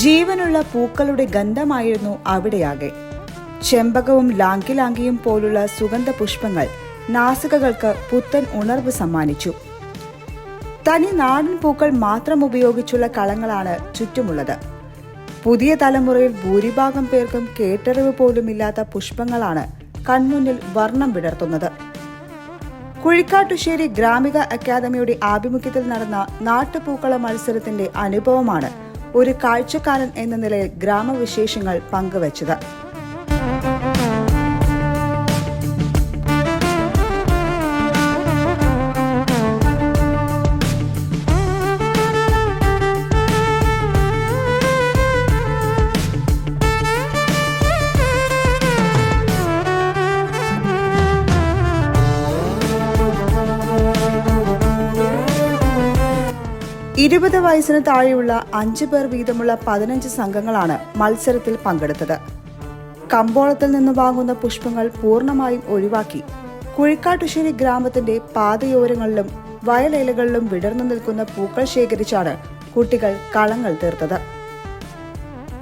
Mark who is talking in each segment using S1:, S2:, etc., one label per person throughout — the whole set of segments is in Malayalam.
S1: ജീവനുള്ള പൂക്കളുടെ ഗന്ധമായിരുന്നു അവിടെയാകെ. ചെമ്പകവും ലാങ്കിലാങ്കിയും പോലുള്ള സുഗന്ധ പുഷ്പങ്ങൾ നാസികകൾക്ക് പുത്തൻ ഉണർവ് സമ്മാനിച്ചു. തനി നാടൻ പൂക്കൾ മാത്രം ഉപയോഗിച്ചുള്ള കളങ്ങളാണ് ചുറ്റുമുള്ളത്. പുതിയ തലമുറയിൽ ഭൂരിഭാഗം പേർക്കും കേട്ടറിവ് പോലുമില്ലാത്ത പുഷ്പങ്ങളാണ് കൺമുന്നിൽ വർണം വിടർത്തുന്നത് കുഴിക്കാട്ടുശ്ശേരി ഗ്രാമിക അക്കാദമിയുടെ ആഭിമുഖ്യത്തിൽ നടന്ന നാട്ടുപൂക്കള മത്സരത്തിന്റെ അനുഭവമാണ് ഒരു കാഴ്ചക്കാരൻ എന്ന നിലയിൽ ഗ്രാമവിശേഷങ്ങൾ പങ്കുവച്ചത്. ഇരുപത് വയസ്സിന് താഴെയുള്ള അഞ്ചു പേർ വീതമുള്ള പതിനഞ്ച് സംഘങ്ങളാണ് മത്സരത്തിൽ പങ്കെടുത്തത്. കമ്പോളത്തിൽ നിന്ന് വാങ്ങുന്ന പുഷ്പങ്ങൾ പൂർണമായും ഒഴിവാക്കി. കുഴിക്കാട്ടുശ്ശേരി ഗ്രാമത്തിന്റെ പാതയോരങ്ങളിലും വയലേലകളിലും വിടർന്നു നിൽക്കുന്ന പൂക്കൾ ശേഖരിച്ചാണ് കുട്ടികൾ കളങ്ങൾ തീർത്തത്.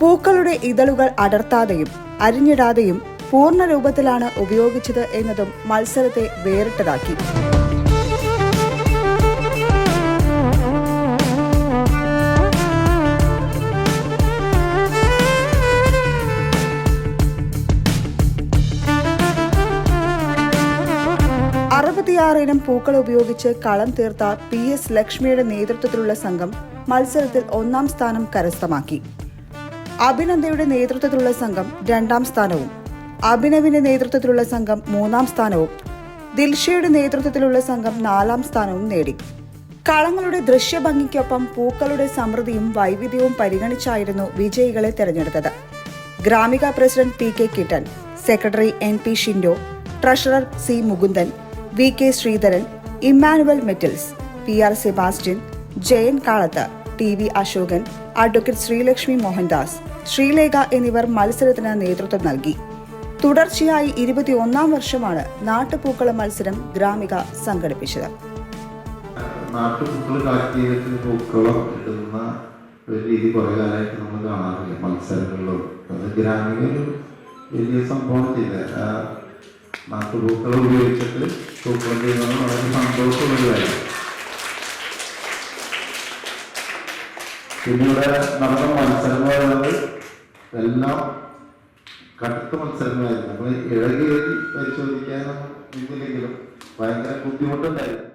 S1: പൂക്കളുടെ ഇതളുകൾ അടർത്താതെയും അരിഞ്ഞിടാതെയും പൂർണ രൂപത്തിലാണ് ഉപയോഗിച്ചത് എന്നതും മത്സരത്തെ വേറിട്ടതാക്കി. അറുപത്തിയാറ് ഇനം പൂക്കൾ ഉപയോഗിച്ച് കളം തീർത്ത പി എസ് ലക്ഷ്മിയുടെ നേതൃത്വത്തിലുള്ള സംഘം മത്സരത്തിൽ ഒന്നാം സ്ഥാനം കരസ്ഥമാക്കി. അഭിനന്ദയുടെ നേതൃത്വത്തിലുള്ള സംഘം രണ്ടാം സ്ഥാനവും. അഭിനവിന്റെ നേതൃത്വത്തിലുള്ള സംഘം മൂന്നാം സ്ഥാനവും. ദിൽഷയുടെ നേതൃത്വത്തിലുള്ള സംഘം നാലാം സ്ഥാനവും നേടി. കളങ്ങളുടെ ദൃശ്യഭംഗിക്കൊപ്പം പൂക്കളുടെ സമൃദ്ധിയും വൈവിധ്യവും പരിഗണിച്ചായിരുന്നു വിജയികളെ തെരഞ്ഞെടുത്തത്. Gramika president P K Kittan secretary N P Shindo treasurer C Mukundan V K Sreedharan Emmanuel metals P R Sebastian Jayan Kalath T V Ashokan advocate Sreelakshmi Mohandas Sreelekha എന്നിവർ മത്സരത്തിന് നേതൃത്വം നൽകി. തുടർച്ചയായി ഇരുപത്തിയൊന്നാം വർഷമാണ് നാട്ടുപൂക്കള മത്സരം ഗ്രാമിക സംഘടിപ്പിച്ചത്.
S2: നാട്ടുപൂക്കൾ പൂക്കളം ഇടുന്ന കാണാറില്ല മത്സരങ്ങളിലും? അത് ഗ്രാമീണ ഒരു വലിയ സംഭവം ചെയ്തത്. ആ നാട്ടുപൂക്കൾ ഉപയോഗിച്ചിട്ട് പൂക്കളം ചെയ്യുന്നത് വളരെ സന്തോഷമുള്ളൊരു കാര്യം പിന്നെ ഇവിടെ നടന്ന മത്സരങ്ങൾ പറയുന്നത് എല്ലാം കടുത്ത മത്സരങ്ങളായിരുന്നു. നമ്മൾ ഇഴകി പരിശോധിക്കാനൊന്നും ഇതില്ലെങ്കിലും ഭയങ്കര ബുദ്ധിമുട്ടുണ്ടായിരുന്നു.